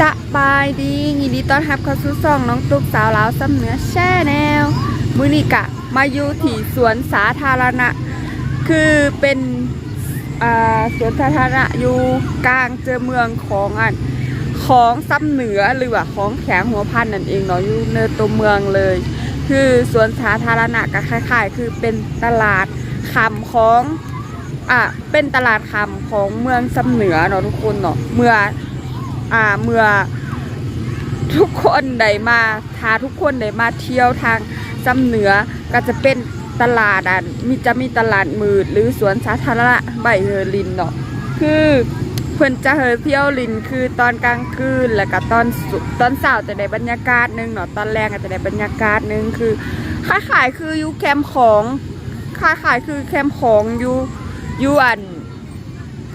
สบายดียินดีต้อนรับเข้าสู่ช่องน้องตุ๊กสาวลาวซ้ำเหนือแช่แนวมือนี้กะ มาอยู่ที่สวนสาธารณะ คือเป็นสวนสาธารณะอยู่กลางเจอเมืองของอันของซ้ำเหนือหรือว่าของแขงหัวพันนั่นเองเนาะอยู่ในตัวเมืองเลย คือสวนสาธารณะก็คล้ายๆ คือเป็นตลาดคำของอะเป็นตลาดคำของเมืองซ้ำเหนือเนาะทุกคนเนาะเมื่อ อ่าเมื่อทุกคนได้มาทาทุกคนได้มาเที่ยวทางซ้ำเหนือก็จะเป็นตลาดอะมีจะมีตลาดมืดหรือสวนสาธารณะใบเฮอลินเนาะคือเพื่อนจะเฮอเที่ยวลินคือตอนกลางคืนแล้วก็ตอนตอนเช้าจะได้บรรยากาศหนึงเนาะตอนแรกก็จะได้บรรยากาศหนึงคือคล้ายๆคืออยู่แคมป์ของคล้ายๆคือแคมป์ของอยู่อยู่อัน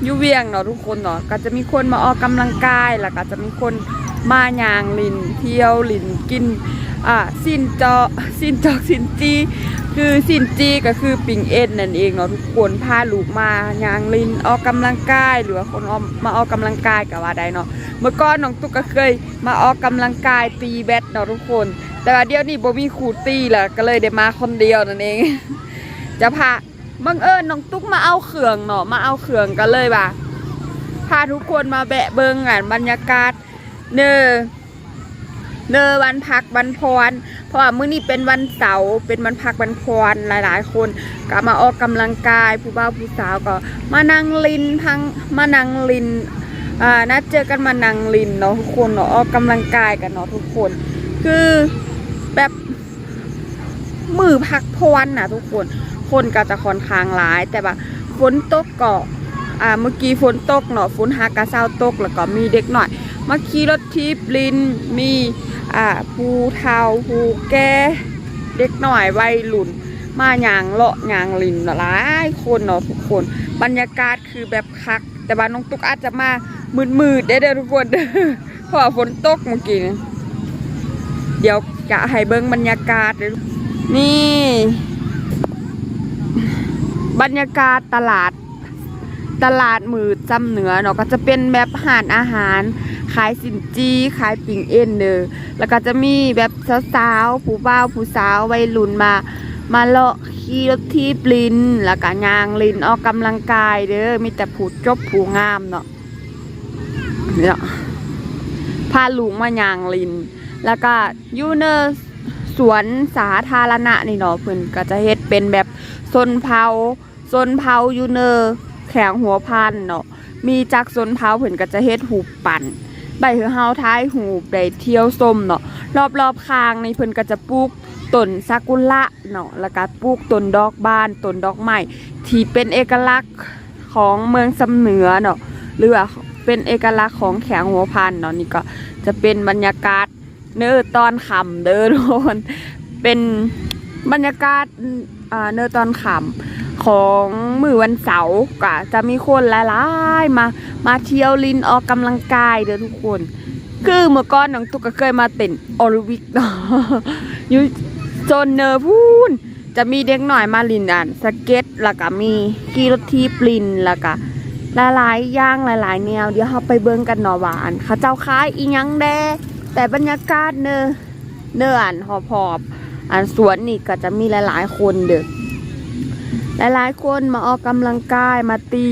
ยูเวียงเนาะทุกคนเนาะก็จะมีคนมาออกกำลังกายแล้วก็จะมีคนมายางลินเที่ยวลินกินอ่าสินจอสินจอกสินจีคือสินจีก็คือปิงเอ็นนั่นเองเนาะทุกคนพาลูกมายางลินออกกำลังกายหรือว่าคนออกมาออกกำลังกายก็ว่าได้เนาะเมื่อก่อนน้องตุ๊กก็เคยมาออกกำลังกายตีแบดเนาะทุกคน แต่ว่าเดี๋ยวนี้โบมีครูตีแล้วก็เลยได้มาคนเดียวนั่นเองจะพา บังเอิญน้องตุ๊กมาเอาเขื่องเนาะมาเอาเขื่องกันเลยว่ะพาทุกคนมาแบะเบิงอะบรรยากาศ เนอเนอวันพักวันพร เพราะว่ามื้อนี้เป็นวันเสาร์เป็นวันพักวันพรหลาย ๆ คนก็มาออกกำลังกายผู้บ่าวผู้สาวก็ มานั่งลินพังมานั่งลินอ่านัดเจอกันมานั่งลินเนาะทุกคนเนาะออกกำลังกายกันเนาะทุกคน คือแบบมือพักพรน่ะทุกคน คนก็จะค่อนข้างหลาย แต่ว่าฝนตกก็อ่าเมื่อกี้ฝนตกเนาะฝนหากระเซ้าตกแล้วก็มีเด็กหน่อยมาขี่รถทิพลินมีอ่าผู้เฒ่าผู้แก่เด็กหน่อยวัยรุ่นมาหยางเลาะหยางลินหลายคนเนาะทุกคน บรรยากาศคือแบบคัก แต่ว่านน้องตุ๊กอาจจะมามืดๆได้เด้อทุกคนเพราะว่าฝนตกเมื่อกี้เดี๋ยวจะให้เบิ้งบรรยากาศเลยนี่ บรรยากาศตลาดตลาดมือจำเหนือเนาะก็จะเป็นแบบหานอาหาร ขายสินจีขายปิ่งเอ็นเด้อแล้วก็จะมีแบบสาวๆผู้บ่าวผู้สาววัยรุ่นมา มาเลาะขี่รถทีบลิน แล้วก็ยางลินออกกำลังกายเด้อมีแต่ผู้จบผู้งามเนาะเนี่ยพาลูกมายางลิน แล้วก็ยูเนอร์สวนสาธารณะนี่เนาะเพิ่นก็จะเฮ็ดเป็นแบบซนเผา ซนเผาอยูเนอร์แข็งหัวพันเนาะมีจักซนเผาเพิ่นก็จะเฮ็ดหูปปั่นใบหือเฮาท้ายหูปได้เที่ยวส้มเนาะรอบๆคางในเพิ่นก็จะปลูกต้นซากุระเนาะแล้วก็ปลูกต้นดอกบานต้นดอกไม้ที่เป็นเอกลักษณ์ของเมืองสำเหนือเนาะหรือว่าเป็นเอกลักษณ์ของแขงหัวพันเนาะนี่ก็จะเป็นบรรยากาศเนื้อตอนค่ำเด้อทุกคนเป็นบรรยากาศอ่าเนื้อตอนค่ำ ของมือวันเสาร์ก็จะมีคนหลายๆมา มาเที่ยวลินออกกำลังกายเด้อทุกคน คือเมื่อก่อนน้องตุ๊กก็เคยมาเต้นออริวิกเนาะอยู่โซนเนอร์พูนจะมีเด็กหน่อยมาลินอ่านสเก็ตแล้วก็มีกีรถทีปลินแล้วก็หลายๆย่างหลายๆแนวเดี๋ยวเราไปเบิ่งกันเนาะว่านเขาเจ้าค้ายอีหยังแดแต่บรรยากาศเนอเนออ่านหอบหอบอันสวนนี่ก็จะมีหลายๆคนเด้อ หลายๆคนมาออกกำลังกายมาตี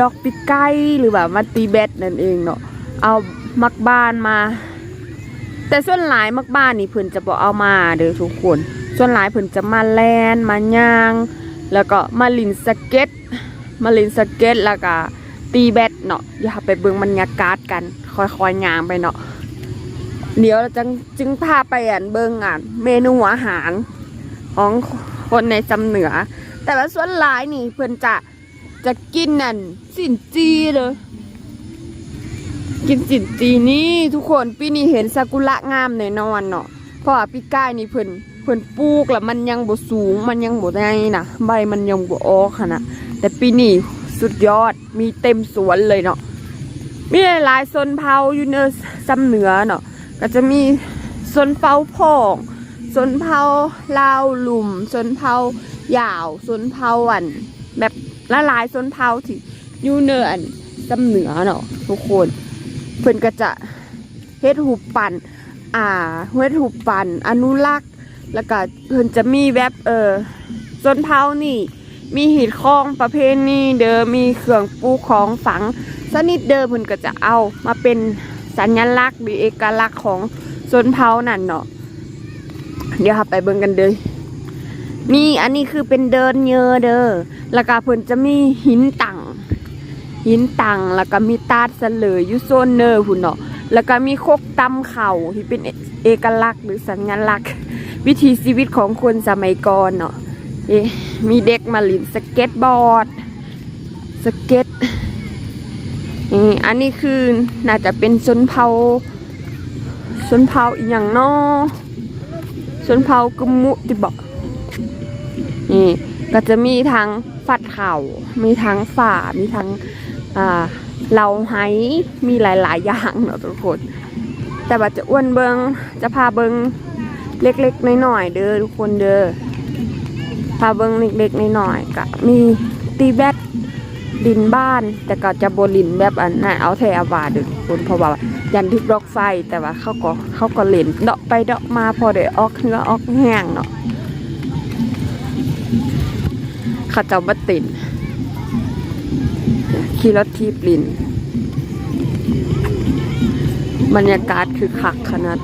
ดอกปีกไก่หรือแบบมาตีแบดนั่นเองเนาะเอามักบ้านมา แต่ส่วนหลายมักบ้านนี่เพิ่นจะบอกเอามาเด้อทุกคน ส่วนหลายเพิ่นจะมาแลนมาย่าง แล้วก็มาลินสเก็ต มาลินสเก็ตแล้วก็ตีแบดเนาะอย่าไปเบิ่งบรรยากาศกัน ค่อยๆย่างไปเนาะเดี๋ยวเราจึงจึงพาไปอ่านเบิ่งอ่านเมนูอาหารของคนในจำเหนือ แต่ว่าส่วนหลายนี่เพื่อนจะจะกินนั่นสินจีเลยกินสินจีนี่ทุกคนปีนี้เห็นซากุระงามแน่นอนเนาะเพราะว่าปีก้ายนี่เพิ่นเพิ่นปลูกแล้วมันยังบ่สูง มันยังบ่ได้นะใบมันยังบ่ออกค่ะนะแต่ปีนี้สุดยอดมีเต็มสวนเลยเนาะมีหลายๆซนเผาอยู่เนอซ้ำเหนือเนาะก็จะมีซนเผาพองซนเผาลาวหลุมซนเผา ยาวสนเผาอัน แบบละลายสนเผาที่อยู่เนินสำเหนือเนาะทุกคนเพิ่นก็จะเฮ็ดหูปปั่นอ่าเฮ็ดหูปปั่นอนุรักษ์แล้วก็เพิ่นจะมีแบบเออส่วนเผานี่ มีหีดคล้องประเพณีเดิมมีเครื่องปูของฝังสนิดเดิมเพิ่นก็จะเอามาเป็นสัญลักษณ์หรือเอกลักษณ์ของส่วนเผานั่นเนาะเดี๋ยวเราไปเบิ่งกันเลย นี่อันนี้คือเป็นเดินเยอเด้อแล้วก็เพิ่นจะมีหินตังหินตังแล้วก็มีตาดเสลยอยู่โซนเนอร์พุ่นเนาะแล้วก็มีโคกตำเข่าที่เป็นเอกลักษณ์หรือสัญลักษณ์ วิถีชีวิตของคนสมัยก่อนเนาะเอ๊มีเด็กมาลินสเก็ตบอร์ดสเก็ตอันนี้คือน่าจะเป็นชนเผ่าชนเผ่าอีหยังเนาะชนเผ่ากะมุติบอก นี่ก็จะมีทั้งฟัดเข่า มีทั้งฝ่า มีทั้งเหลาไหมีหลาย ๆ อย่างเนาะทุกคน แต่ว่าจะอ้วนเบิงจะพาเบิงเล็ก ๆ น้อย ๆ เด้อทุกคนเด้อ พาเบิงเล็ก ๆ น้อย ๆ ก็มีตีแบดดินบ้าน แต่ก็จะบลินแบบอันนั้นเอาแทอาวาเด้อทุกคน เพราะว่ายันทึกดอกไฟแต่ว่าเขาก็เขาก็เล่นเดาะไปเดาะมาพอได้ออกเนื้อออกแห้งเนาะ ขาเจ้าบัตินขี่รถทีบลินบรรยากาศคือคักขนาด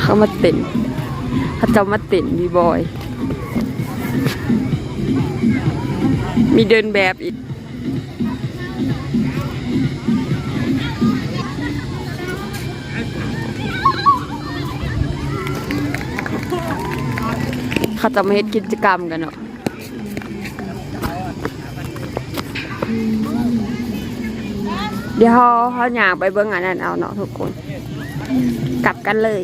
เขามาเต้นเขาจะมาเต้นบีบอย มีเดินแบบอีก เขาจะมาเฮ็ดกิจกรรมกันเนาะเดี๋ยวเขาเขาอยากไปเบิ่งอันนั้นเอาเนาะทุกคน กลับกันเลย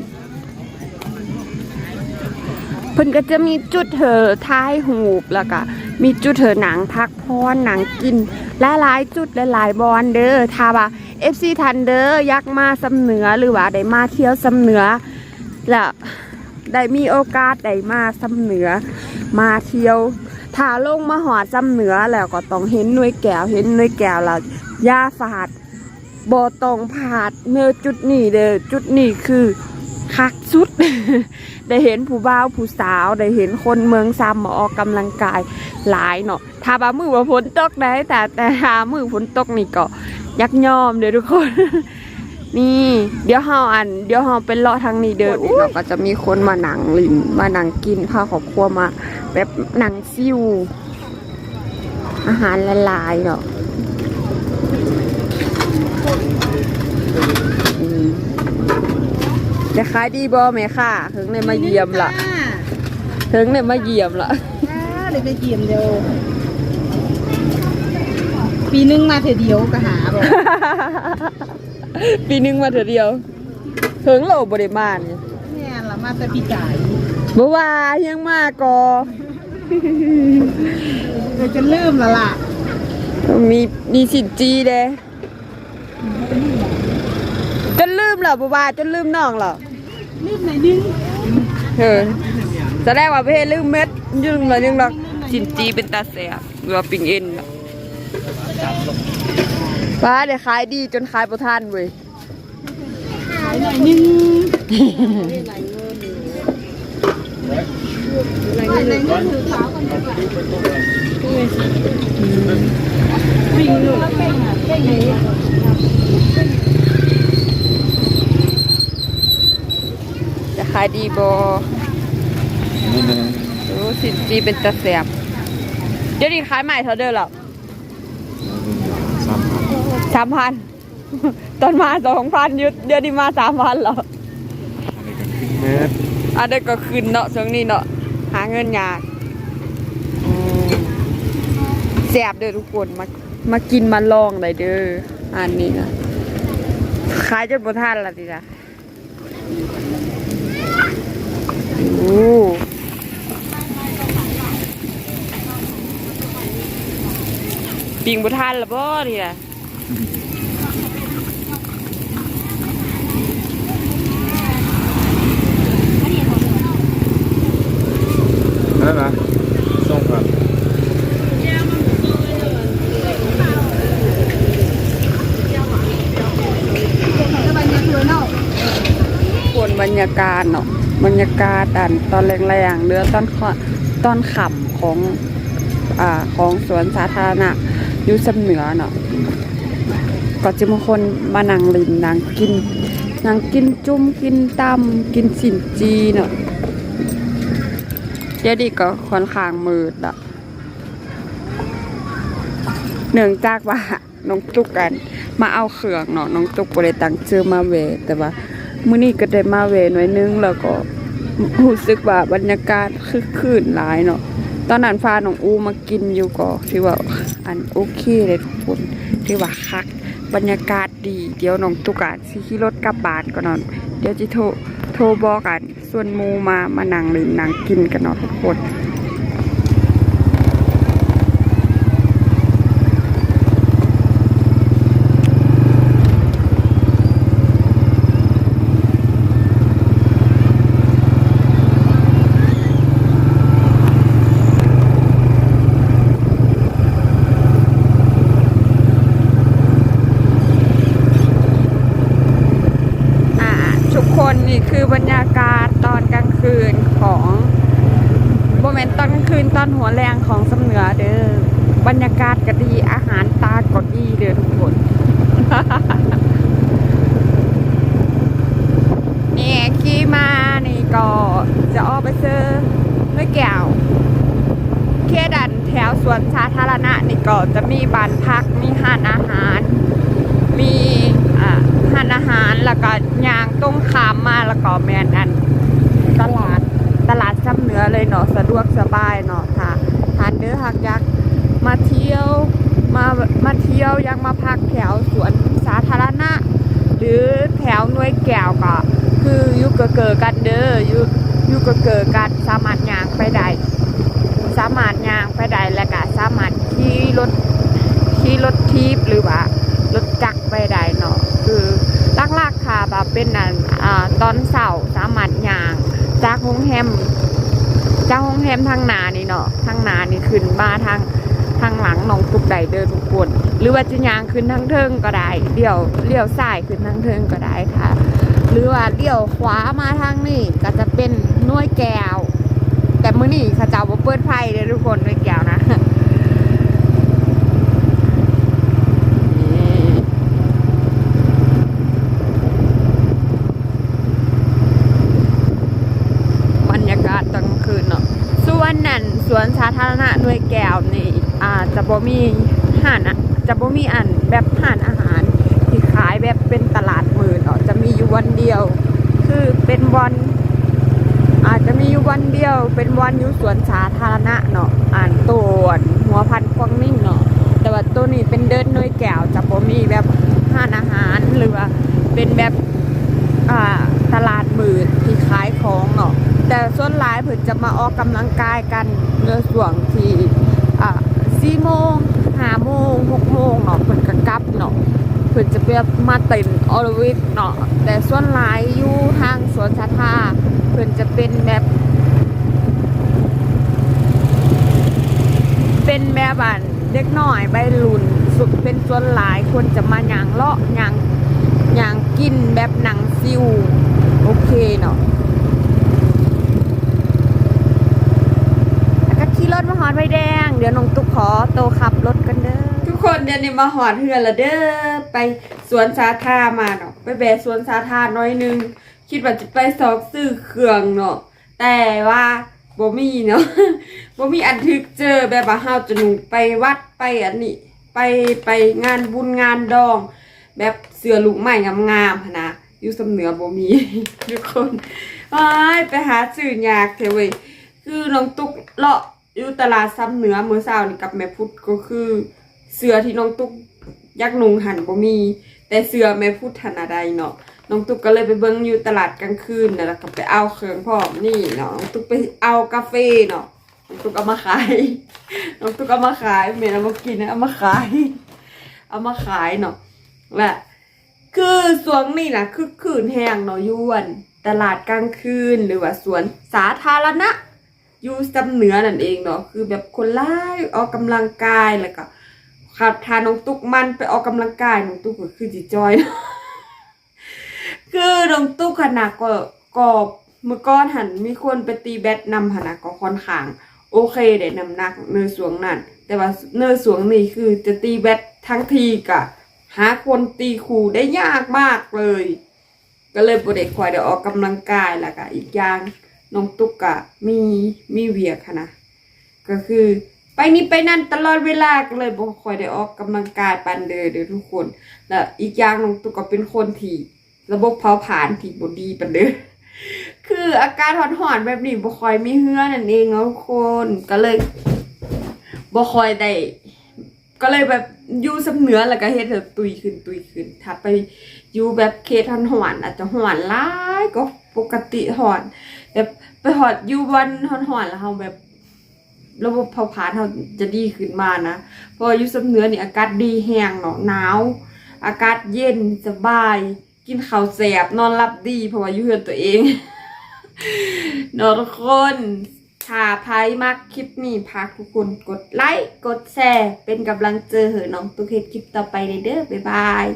เพิ่นก็จะมีจุดเถอท้ายหูบแล้วก็มีจุดเถอหนังพักพรหนังกินและหลายจุดและหลายบอลเด้อถ้าว่า FC ทันเด้ออยากมาสำเหนือหรือว่าได้มาเที่ยวสำเหนือแล้ว ได้มีโอกาสได้มาสำเหนือ มาเที่ยวถ้าลงมาหอดสำเหนือแล้วก็ต้องเห็นหน่วยแก้วเห็นหน่วยแก้วแล้วย่าฝาดบ่ต้องผาดเนื้อจุดนี้เด้อจุดนี้คือคักสุด ได้เห็นผู้บ่าวผู้สาว ได้เห็นคนเมืองซ้ำมาออกกำลังกายหลายเนาะถ้าบามือว่าฝนตกได้แต่แต่หามือฝนตกนี่ก็ยักยอมเด้อทุกคน นี่ เดี๋ยวเฮาอัน เดี๋ยวเฮาเป็นเลาะทางนี้เด้ออุ้ยก็จะมีคนมาหนังลินมาหนังกินพาครอบครัวมา แบบหนังซิว อาหารหลายๆเนาะอืมจะขายดีบ่แม่ค่ะ ถึงในมาเยี่ยมละถึงในมาเยี่ยมละเลยไปเยี่ยมเดียว ปีนึงมาเถอเดียวก็หาบอก ปีหนึงมาเถอะเดียวถึงเราบริมาณแม่ละมาแต่ปีจ่ายบ่ว่ายังมากอเลยจะเริ่มและล่ะมีมีสินจีเด้จนลืมเหรอบ่ว่าจนลืมน้องเหรอรีบหน่อยนึงเออแสดงว่าประเภทลืมเม็ดยืมมายังดอกสินจีเป็นตาแสบหรือว่าปิงเอ็นเนาะ ป้าเดี๋ยวขายดีจนขายประทานเว้ยขายหน่อยนึงหลายเงินหลายเงินถือสาวกันดีกว่าวิ่งหนูเป้งอะเป้งไหนจะขายดีบอนิดนึงโอ้สินจีเป็นตาแสบเดี๋ยวนี้ขายใหม่เท่าเดิมหรอสามพัน สามพันตอนมาสองพันยุดเดี๋ยวนี้มาสามพันเหรอเมตรอันเด็กก็ขึ้นเนาะช่วงนี้เนาะหาเงินยากอืมแสบเด้อทุกคนมามากินมาลองเลยเด้ออันนี้นะขายจนบ่ทันละดิจ้ะโอ้ปิงบ่ทันละบ่นี่นะ นั่นนะส่งครับบนบรรยากาศเนาะบรรยากาศอันตอนแรงๆเรือต้นขต้นขับของอของสวนสาธารณะยุคสมอเนาะ ก็จะมีคนมานั่งลินนั่งกินนั่งกินจุ้มกินตำกินสินจีเนาะเดี๋ยวดีก็ค่อนข้างมืดอะเนื่องจากว่าน้องตุกกัน มาเอาเครื่องเนาะน้องตุกบ่ได้ตั้งชื่อมาเว แต่ว่ามื้อนี้ก็ได้มาเวหน่อยนึงแล้วก็รู้สึกว่าบรรยากาศคึกคืนหลายเนาะตอนนั้นฟ้าน้องอูมากินอยู่ก็ที่ว่าอันโอเคเลยทุกคนที่ว่าคัก บรรยากาศดี เดี๋ยวน้องตุ๊กอาจสิขี่รถกลับบ้านก็นอน เดี๋ยวจิโทรโทรบอกกัน ส่วนมูมามานั่งเล่นนั่งกินกันเนาะทุกคน อ่าทุก คือบรรยากาศตอนกลางคืนของโมเมนต์ตอนกลางคืนตอนหัวแรงของสำเหนือเด้อบรรยากาศก็ดีอาหารตาก็ดีเด้อทุกคนนี่ขี่มานี่ก็จะออกไปซื้อด้วยแก้วเคดันแถวสวนสาธารณะนี่ก็จะมีบ้านพักมีห้านอาหารานอาหารแล้วก็ยางตรงขามมาแล้วก็แมนอัน ตลาดตลาดซ้ำเหนือเลยเนาะสะดวกสบายเนาะค่ะทานเด้อหักยักษ์มาเที่ยวมามาเที่ยวยังมาพักแถวสวนสาธารณะ หรือแถวหน่วยแก้วก็คืออยู่เกอเกอกันเด้ออยู่อยู่เกอเกอกันสามารถย่างไปได้สามารถย่างไปได้แล้วก็สามารถขี่รถขี่รถทีบหรือว่ารถจักรไปได้เนาะ คือลักๆค่ะเป็นอันอ่าตอนเสาร์สามารถย่าง จากโรงแรมจากโรงแรมทางหนานี่เนาะทางหนานี่ขึ้นมาทางทางหลังหนองตุกใดเดินทุกคน หรือว่าจะย่างขึ้นทางเทิงก็ได้เลี้ยวเลี้ยวซ้ายขึ้นทางเทิงก็ได้ค่ะ หรือว่าเลี้ยวขวามาทางนี้ก็จะเป็นน้วยแก้ว แต่มื้อนี้เขาเจ้าบ่เปิดไพ่เลยทุกคนน้วยแก้วนะ นี่บรรยากาศตอนกลางคืนเนาะส่วนนั่นสวนสาธารณะหน่ วยแก้วนี่อ่าจะบ่มีห่านอะจะบ่มีอันแบบห่านอาหาร ที่ขายแบบเป็นตลาดมือเนาะจะมีอยู่วันเดียว คือเป็นวันอาจจะมีอยู่วันเดียว เป็นวันอยู่สวนสาธารณะเนาะอ่านตัวหัวพันควงนิ่งเนาะแต่ว่าตัวนี้เป็นเดินหน่วยแก้วจะบ่มีแบบห้านอาหารหรือว่าเป็นแบบอ่าตลาดมืดที่ขายของเนาะแต่ส่วนหลายเพิ่นจะมาออกกำลังกายกันเมื่อช่วงที่อ่า4 โมง5โมง6โมงเนาะเพิ่นก็กลับเนาะเพิ่นจะเปียบมาเต้นออลวิกเนาะแต่ส่วนหลายอยู่ทางสวนสาธาเพิ่นจะเป็นแบบเป็นแบบอันเด็กน้อยใบรุ่นสุดเป็นส่วนหลายคนจะมาหยางเลาะหยางหยางกินแบบหนังซิวโอเคเนาะแล้วก็ขี่ รถมาหอดไฟแดง เดี๋ยวน้องตุ๊กขอโตขับรถกันเด้อ ทุกคนเดี๋ยวนี้มาหอดเฮือนละเด้อ ไปสวนสาธามาเนาะ ไปแบะสวนสาธาน้อยนึง คิดว่าจะไปสอบซื้อเครื่องเนาะ แต่ว่าบ่มีเนาะบ่มีอันทึกเจอแบบว่าเฮาจะหนุไปวัดไปอันนี้ ไปไปงานบุญงานดอง แบบเสือลูกใหม่งามๆหั้นนะอยู่สำเหนือบ่มี ทุกคนไปหาซื้อยากเถอะเว้ยคือน้องตุ๊กเลาะ อยู่ตลาดซ้ำเหนือเมื้อเช้านี่กับแม่พุทธก็คือ เสือที่น้องตุ๊กยักนุงหันบ่มี แต่เสือแม่พุทธหันอะไรเนาะน้องตุ๊กก็เลยไปเบิ่งอยู่ตลาดกลางคืนน่ะแล้วก็ไปเอาเครื่องพอมนี่เนาะน้องตุ๊กไปเอากาแฟเนาะน้องตุ๊กเอามาขายน้องตุ๊กเอามาขายแม่เอามากินนะเอามาขาย เอามาขายเนาะและคือสวงนี่นะคือคืนแห้งเนาะอยวน ตลาดกลางคืนหรือว่าสวนสาธารณะ อยู่จำเหนือนั่นเองเนาะคือแบบคนไล่ออกกำลังกายแล้วก็ขับทานน้องตุ๊กมันไปออกกำลังกายน้องตุ๊กก็คือจิจอยนะคือน้องตุ๊กขนาดก็ก็เมื่อก่อนหันมีคนไปตีแบดนำหนนะก็ค่อนข้าง โอเคได้นำหนักเนื้อสวงนั่น แต่ว่าเนื้อสวงนี่คือจะตีแบดทั้งทีกะหาคนตีคู่ได้ยากมากเลย ก็เลยบ่ได้คอยได้ออกกำลังกายแล้วก็อีกอย่าง น้องตุ๊กกะมีมีเวียกหั้นะก็คือไปนี่ไปนั่นตลอดเวลาก็เลยบ่ค่อยได้ออกกำลังกายปานเด้อเด้อทุกคน แล้วอีกอย่างน้องตุ๊กก็เป็นคนที่ระบบเผาผลาญที่บ่ดีปานเด้อคืออาการหอนๆแบบนี้บ่ค่อยมีเหือนั่นเองเนาะทุกคนก็เลยบ่ค่อยได้ก็เลยแบบอยู่สำเหนือแล้วก็เฮ็ดให้ตุยขึ้นตุยขึ้น ถ้าไปอยู่แบบเคสหอนๆอาจจะหอนหลายก็ ปกติหอนแบบไปหอดอยู่วันหอนๆแล้วเฮาแบบ ระบบเผาผลาญเราจะดีขึ้นมานะพราะว่าอยู่สำเนื้อนี่อากาศดีแห้งเนาะหนาว อากาศเย็นสบาย กินข้าวแสบนอนหลับดีเพราะว่าอยู่เฮือนตัวเองนอะทุกคนถ้าใครมักคลิปนี้พักทุกคนกดไลค์ กดแชร์ เป็นกำลังเจอเหอน้องตุ๊กเฮ็ดคลิปต่อไปเด้อบ๊ายบาย